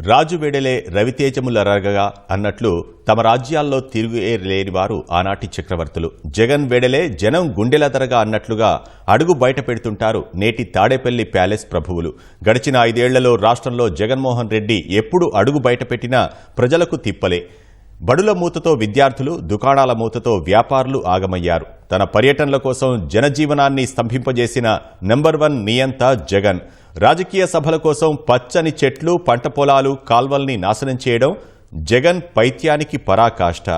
రాజు వెడలే రవితేజములరగగా అన్నట్లు తమ రాజ్యాల్లో తిరుగులేని వారు ఆనాటి చక్రవర్తులు. జగన్ వెడలే జనం గుండెలదరగా అన్నట్లుగా అడుగు బయట పెడుతుంటారు నేటి తాడేపల్లి ప్యాలెస్ ప్రభువులు. గడిచిన ఐదేళ్ళలో రాష్ట్రంలో జగన్మోహన్ రెడ్డి ఎప్పుడు అడుగు బయటపెట్టినా ప్రజలకు తిప్పలే. బడుల మూతతో విద్యార్థులు దుకాణాల మూతతో వ్యాపారులు ఆగమయ్యారు. తన పర్యటనల కోసం జనజీవనాన్ని స్తంభింపజేసిన నెంబర్ వన్ నియంత జగన్. రాజకీయ సభల కోసం పచ్చని చెట్లు పంట పొలాలు కాల్వల్ని నాశనం చేయడం జగన్ పైత్యానికి పరాకాష్ట.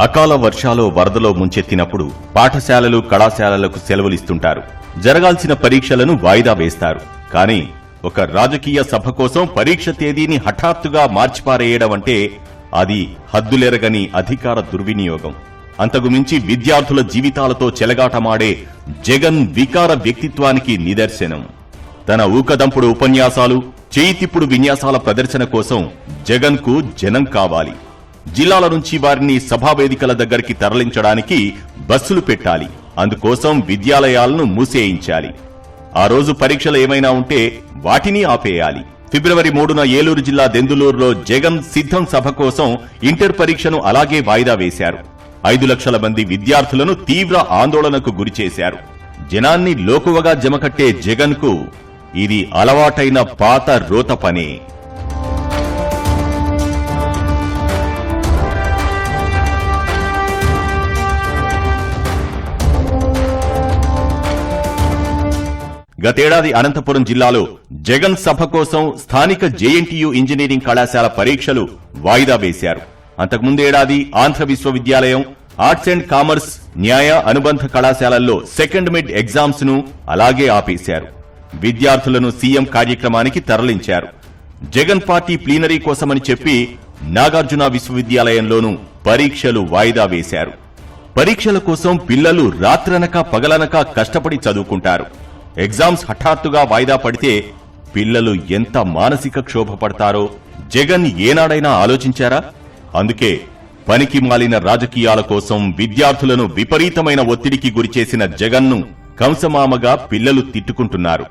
అకాల వర్షాలు వరదలో ముంచెత్తినప్పుడు పాఠశాలలు కళాశాలలకు సెలవులిస్తుంటారు. జరగాల్సిన పరీక్షలను వాయిదా వేస్తారు. కానీ ఒక రాజకీయ సభ కోసం పరీక్ష తేదీని హఠాత్తుగా మార్చిపారేయడం అంటే అది హద్దులెరగని అధికార దుర్వినియోగం. అంతకుమించి విద్యార్థుల జీవితాలతో చెలగాటమాడే జగన్ వికార వ్యక్తిత్వానికి నిదర్శనం. తన ఊకదంపుడు ఉపన్యాసాలు చేయితిప్పుడు విన్యాసాల ప్రదర్శన కోసం జగన్కు జనం కావాలి. జిల్లాల నుంచి వారిని సభావేదికల దగ్గరికి తరలించడానికి బస్సులు పెట్టాలి. అందుకోసం విద్యాలయాలను మూసేయించాలి. ఆ రోజు పరీక్షలు ఏమైనా ఉంటే వాటిని ఆపేయాలి. ఫిబ్రవరి మూడున ఏలూరు జిల్లా దెందులూరులో జగన్ సిద్ధం సభ కోసం ఇంటర్ పరీక్షను అలాగే వాయిదా వేశారు. ఐదు లక్షల మంది విద్యార్థులను తీవ్ర ఆందోళనకు గురిచేశారు జనాన్ని లోకువగా జమకట్టే జగన్కు ఇది అలవాటైన పాత రోత పనే. గతేడాది అనంతపురం జిల్లాలో జగన్ సభ కోసం స్థానిక జేఎన్టీయూ ఇంజనీరింగ్ కళాశాల పరీక్షలు వాయిదా వేశారు. అంతకుముందేడాది ఆంధ్ర విశ్వవిద్యాలయం ఆర్ట్స్ అండ్ కామర్స్ న్యాయ అనుబంధ కళాశాలల్లో సెకండ్ మిడ్ ఎగ్జామ్స్ను అలాగే ఆపేశారు. విద్యార్థులను సీఎం కార్యక్రమానికి తరలించారు. జగన్ పార్టీ ప్లీనరీ కోసమని చెప్పి నాగార్జున విశ్వవిద్యాలయంలోనూ పరీక్షలు వాయిదా వేశారు. పరీక్షల కోసం పిల్లలు రాత్రనక పగలనక కష్టపడి చదువుకుంటారు. ఎగ్జామ్స్ హఠాత్తుగా వాయిదా పడితే పిల్లలు ఎంత మానసిక క్షోభ పడతారో జగన్ ఏనాడైనా ఆలోచించారా అందుకే పనికి మాలిన రాజకీయాల కోసం విద్యార్థులను విపరీతమైన ఒత్తిడికి గురిచేసిన జగన్ను కంసమామగా పిల్లలు తిట్టుకుంటున్నారు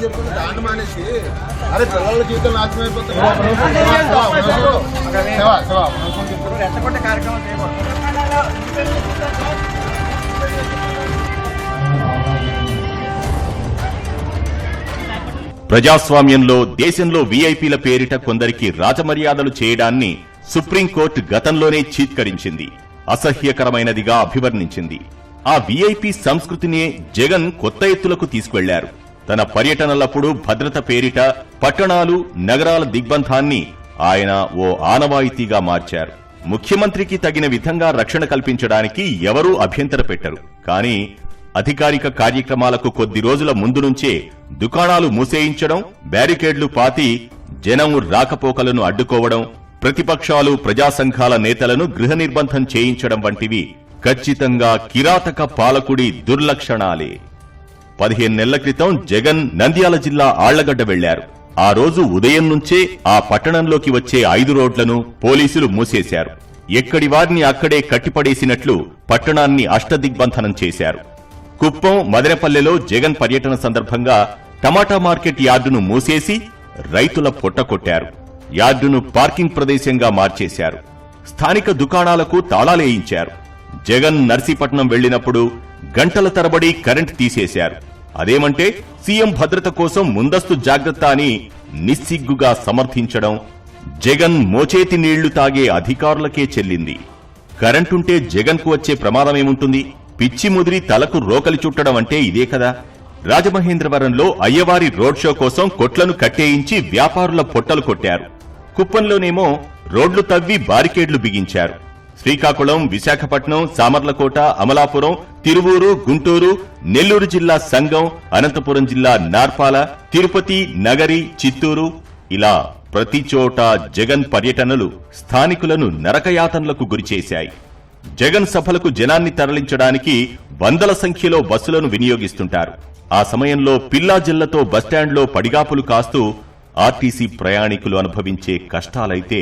చెప్తుంది దాన్ని మానేసి అరే పిల్లల జీవితం నాశనం అయిపోతుంది కార్యక్రమం ప్రజాస్వామ్యంలో దేశంలో వీఐపీల పేరిట కొందరికి రాజమర్యాదలు చేయడాన్ని సుప్రీంకోర్టు గతంలోనే చీత్కరించింది. అసహ్యకరమైనదిగా అభివర్ణించింది. ఆ వీఐపీ సంస్కృతినే జగన్ కొత్త ఎత్తులకు తీసుకెళ్ళారు. తన పర్యటనలప్పుడు భద్రత పేరిట పట్టణాలు నగరాల దిగ్బంధాన్ని ఆయన ఓ ఆనవాయితీగా మార్చారు. ముఖ్యమంత్రికి తగిన విధంగా రక్షణ కల్పించడానికి ఎవరూ అభ్యంతర పెట్టరు కానీ అధికారిక కార్యక్రమాలకు కొద్ది రోజుల ముందు నుంచే దుకాణాలు మూసేయించడం బ్యారికేడ్లు పాతి జనం రాకపోకలను అడ్డుకోవడం ప్రతిపక్షాలు ప్రజా సంఘాల నేతలను గృహ నిర్బంధం చేయించడం వంటివి ఖచ్చితంగా కిరాతక పాలకుడి దుర్లక్షణాలే. పదిహేను నెలల క్రితం జగన్ నంద్యాల జిల్లా ఆళ్ళగడ్డ వెళ్ళారు. ఆ రోజు ఉదయం నుంచే ఆ పట్టణంలోకి వచ్చే ఐదు రోడ్లను పోలీసులు మూసేశారు. ఎక్కడి వారిని అక్కడే కట్టిపడేసినట్లు పట్టణాన్ని అష్టదిగ్బంధనం చేశారు. కుప్పం మదనపల్లెలో జగన్ పర్యటన సందర్భంగా టమాటా మార్కెట్ యార్డును మూసేసి రైతుల పొట్టకొట్టారు యార్డును పార్కింగ్ ప్రదేశంగా మార్చేశారు. స్థానిక దుకాణాలకు తాళాలేయించారు జగన్ నర్సీపట్నం వెళ్ళినప్పుడు గంటల తరబడి కరెంట్ తీసేశారు. అదేమంటే సీఎం భద్రత కోసం ముందస్తు జాగ్రత్త అని నిస్సిగ్గుగా సమర్థించడం జగన్ మోచేతి నీళ్ళు తాగే అధికారులకే చెల్లింది. కరెంటుంటే జగన్కు వచ్చే ప్రమాదమేముంటుంది? పిచ్చి ముదిరి తలకు రోకలి చుట్టడం అంటే ఇదే కదా? రాజమహేంద్రవరంలో అయ్యవారి రోడ్ షో కోసం కొట్లను కట్టేయించి వ్యాపారుల పొట్టలు కొట్టారు. కుప్పంలోనేమో రోడ్లు తవ్వి బారికేడ్లు బిగించారు. శ్రీకాకుళం విశాఖపట్నం సామర్లకోట అమలాపురం తిరువూరు గుంటూరు నెల్లూరు జిల్లా సంఘం అనంతపురం జిల్లా నార్పాల తిరుపతి నగరి చిత్తూరు ఇలా ప్రతి చోట జగన్ పర్యటనలు స్థానికులను నరకయాతనలకు గురిచేశాయి. జగన్ సభలకు జనాన్ని తరలించడానికి వందల సంఖ్యలో బస్సులను వినియోగిస్తుంటారు. ఆ సమయంలో పిల్లా జిల్లతో బస్టాండ్లో పడిగాపులు కాస్తూ ఆర్టీసీ ప్రయాణికులు అనుభవించే కష్టాలైతే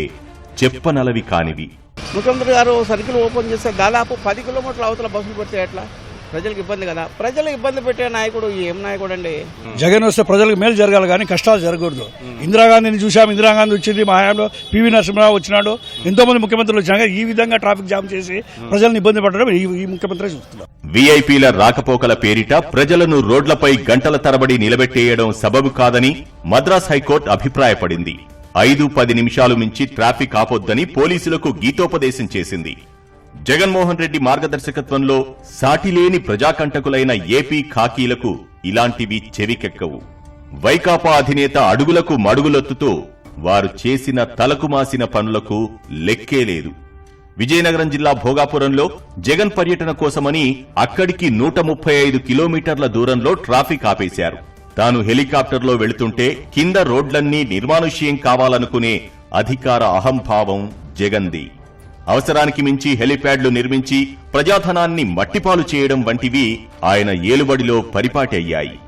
చెప్పనలవి కానివి. ముఖ్యమంత్రి గారు సర్కిల్ ఓపెన్ చేస్తే దాదాపు పది కిలోమీటర్ల అవతల బస్సులు పెడితే ఎట్లా ప్రజలకు ఇబ్బంది కదా. ప్రజలకు ఇబ్బంది పెట్టే నాయకుడు ఏం నాయకుడు అండి. జగన్ వస్తే ప్రజలకు మేలు జరగాలి కానీ కష్టాలు జరగకూడదు. ఇందిరాగాంధీని చూసాం ఇందిరాగాంధీ వచ్చింది మా హయాంలో పివి నరసింహరావు వచ్చినాడు. ఎంతో మంది ముఖ్యమంత్రులు వచ్చినాక ఈ విధంగా ట్రాఫిక్ జామ్ చేసి ప్రజలను ఇబ్బంది పెట్టడం ఈ ఈ ముఖ్యమంత్రి చూస్తున్నాం వీఐపీల రాకపోకల పేరిట ప్రజలను రోడ్లపై గంటల తరబడి నిలబెట్టేయడం సబబు కాదని మద్రాస్ హైకోర్టు అభిప్రాయపడింది. ఐదు పది నిమిషాలు మించి ట్రాఫిక్ ఆపొద్దని పోలీసులకు గీతోపదేశం చేసింది. జగన్మోహన్ రెడ్డి మార్గదర్శకత్వంలో సాటిలేని ప్రజాకంటకులైన ఏపీ ఖాకీలకు ఇలాంటివి చెవికెక్కవు. వైకాపా అధినేత అడుగులకు మడుగులొత్తుతూ వారు చేసిన తలకు మాసిన పనులకు లెక్కే లేదు. విజయనగరం జిల్లా భోగాపురంలో జగన్ పర్యటన కోసమని అక్కడికి నూట ముప్పై ఐదు కిలోమీటర్ల దూరంలో ట్రాఫిక్ ఆపేశారు. తాను హెలికాప్టర్లో వెళుతుంటే కింద రోడ్లన్నీ నిర్మానుష్యం కావాలనుకునే అధికార అహంభావం జగన్ది అవసరానికి మించి హెలిప్యాడ్లు నిర్మించి ప్రజాధనాన్ని మట్టిపాలు చేయడం వంటివి ఆయన ఏలుబడిలో పరిపాటి అయ్యాయి.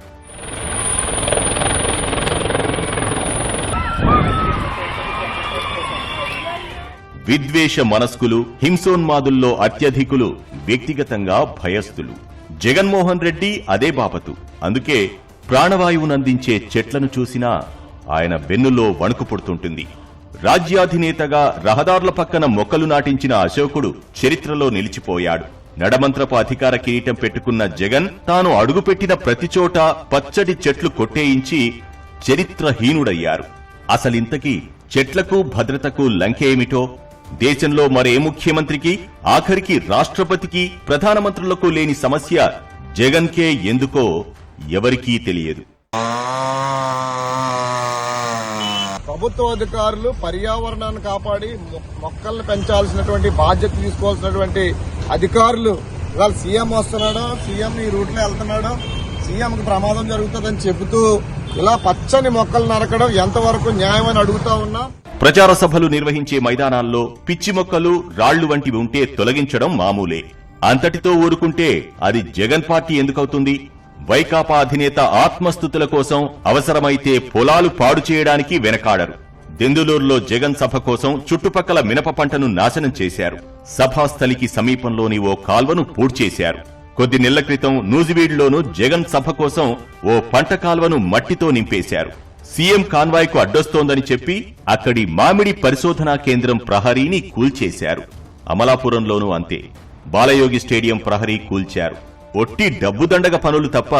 విద్వేష మనస్కులు హింసోన్మాదుల్లో అత్యధికులు వ్యక్తిగతంగా భయస్థులు. జగన్మోహన్ రెడ్డి అదే బాపతు. అందుకే ప్రాణవాయువునందించే చెట్లను చూసినా ఆయన వెన్నులో వణుకు పుడుతుంటుంది. రాజ్యాధినేతగా రహదారుల పక్కన మొక్కలు నాటించిన అశోకుడు చరిత్రలో నిలిచిపోయాడు. నడమంత్రపు అధికార కిరీటం పెట్టుకున్న జగన్ తాను అడుగుపెట్టిన ప్రతి చోట పచ్చడి చెట్లు కొట్టేయించి చరిత్రహీనుడయ్యారు. అసలింతకీ చెట్లకు భద్రతకు లంకేమిటో? దేశంలో మరే ముఖ్యమంత్రికి ఆఖరికి రాష్ట్రపతికి ప్రధానమంత్రులకు లేని సమస్య జగన్కే ఎందుకో ఎవరికీ తెలియదు. ప్రభుత్వ అధికారులు పర్యావరణాన్ని కాపాడి మొక్కలను మొక్కల్ని పెంచాల్సినటువంటి బాధ్యత తీసుకోవాల్సినటువంటి అధికారులు. ఇవాళ సీఎం వస్తున్నాడు? సీఎం ఈ రూట్లో వెళ్తున్నాడో? వెళ్తున్నాడు ప్రమాదం జరుగుతుందని చెబుతూ ఇలా పచ్చని మొక్కలు నరకడం ఎంతవరకు న్యాయమని అడుగుతా ఉన్నా? ప్రచార సభలు నిర్వహించే మైదానాల్లో పిచ్చి మొక్కలు రాళ్ళు వంటివి ఉంటే తొలగించడం మామూలే. అంతటితో ఊరుకుంటే అది జగన్ పార్టీ ఎందుకవుతుంది? వైకాపా అధినేత ఆత్మస్థుతుల కోసం అవసరమైతే పొలాలు పాడు చేయడానికి వెనకాడరు. దెందులూరులో జగన్ సభ కోసం చుట్టుపక్కల మినప పంటను నాశనం చేశారు. సభాస్థలికి సమీపంలోని ఓ కాల్వను పూడ్చేశారు. కొద్ది నెలల క్రితం నూజివీడులోనూ జగన్ సభ కోసం ఓ పంట కాల్వను మట్టితో నింపేశారు. సీఎం కాన్వాయ్కు అడ్డొస్తోందని చెప్పి అక్కడి మామిడి పరిశోధనా కేంద్రం ప్రహరీని కూల్చేశారు. అమలాపురంలోనూ అంతే. బాలయోగి స్టేడియం ప్రహరీ కూల్చారు. ఒట్టి డబ్బు దండగ పనులు తప్ప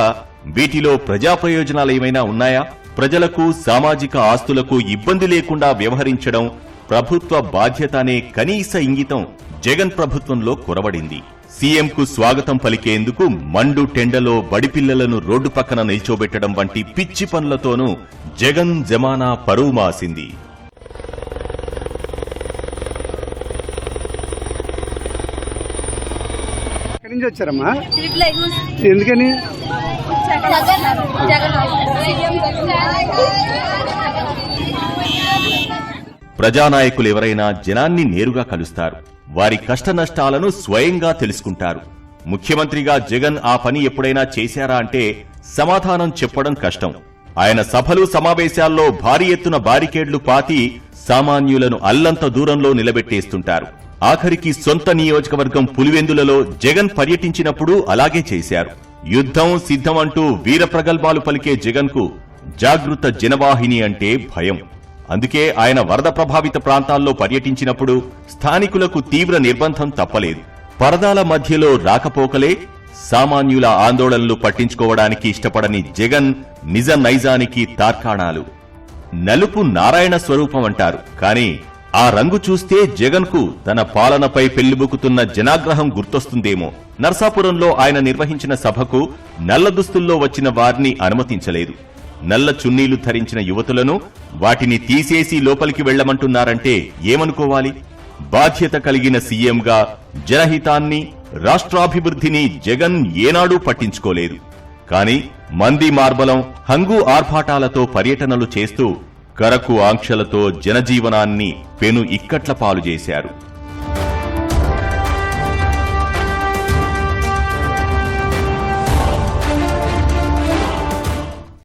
వీటిలో ప్రజా ప్రయోజనాలు ఏమైనా ఉన్నాయా? ప్రజలకు సామాజిక ఆస్తులకు ఇబ్బంది లేకుండా వ్యవహరించడం ప్రభుత్వ బాధ్యత అనే కనీస ఇంగితం జగన్ ప్రభుత్వంలో కురవడింది. సీఎంకు స్వాగతం పలికేందుకు మండు టెండలో బడిపిల్లలను రోడ్డు పక్కన నిల్చోబెట్టడం వంటి పిచ్చి పనులతోనూ జగన్ జమానా పరువు మాసింది. నుంచి వచ్చారమ్మా? ఎందుకని? ప్రజానాయకులు ఎవరైనా జనాన్ని నేరుగా కలుస్తారు. వారి కష్ట నష్టాలను స్వయంగా తెలుసుకుంటారు. ముఖ్యమంత్రిగా జగన్ ఆ పని ఎప్పుడైనా చేశారా అంటే సమాధానం చెప్పడం కష్టం. ఆయన సభలు సమావేశాల్లో భారీ ఎత్తున బారికేడ్లు పాతి సామాన్యులను అల్లంత దూరంలో నిలబెట్టేస్తుంటారు. ఆఖరికి సొంత నియోజకవర్గం పులివెందులలో జగన్ పర్యటించినప్పుడు అలాగే చేశారు. యుద్ధం సిద్ధం అంటూ వీర ప్రగల్భాలు పలికే జగన్కు జాగృత జనవాహిని అంటే భయం. అందుకే ఆయన వరద ప్రభావిత ప్రాంతాల్లో పర్యటించినప్పుడు స్థానికులకు తీవ్ర నిర్బంధం తప్పలేదు. పరదాల మధ్యలో రాకపోకలే సామాన్యుల ఆందోళనలు పట్టించుకోవడానికి ఇష్టపడని జగన్ నిజ నైజానికి తార్కాణాలు. నలుపు నారాయణ స్వరూపం అంటారు. కానీ ఆ రంగు చూస్తే జగన్కు తన పాలనపై పెళ్ళిబుకుతున్న జనాగ్రహం గుర్తొస్తుందేమో. నర్సాపురంలో ఆయన నిర్వహించిన సభకు నల్ల దుస్తుల్లో వచ్చిన వారిని అనుమతించలేదు. నల్ల చున్నీలు ధరించిన యువతులను వాటిని తీసేసి లోపలికి వెళ్ళమంటున్నారంటే ఏమనుకోవాలి? బాధ్యత కలిగిన సీఎంగా జనహితాన్ని రాష్ట్రాభివృద్ధిని జగన్ ఏనాడూ పట్టించుకోలేదు. కాని మంది మార్బలం హంగు ఆర్భాటాలతో పర్యటనలు చేస్తూ కరకు ఆంక్షలతో జనజీవనాన్ని పెను ఇక్కట్ల పాలు చేశారు.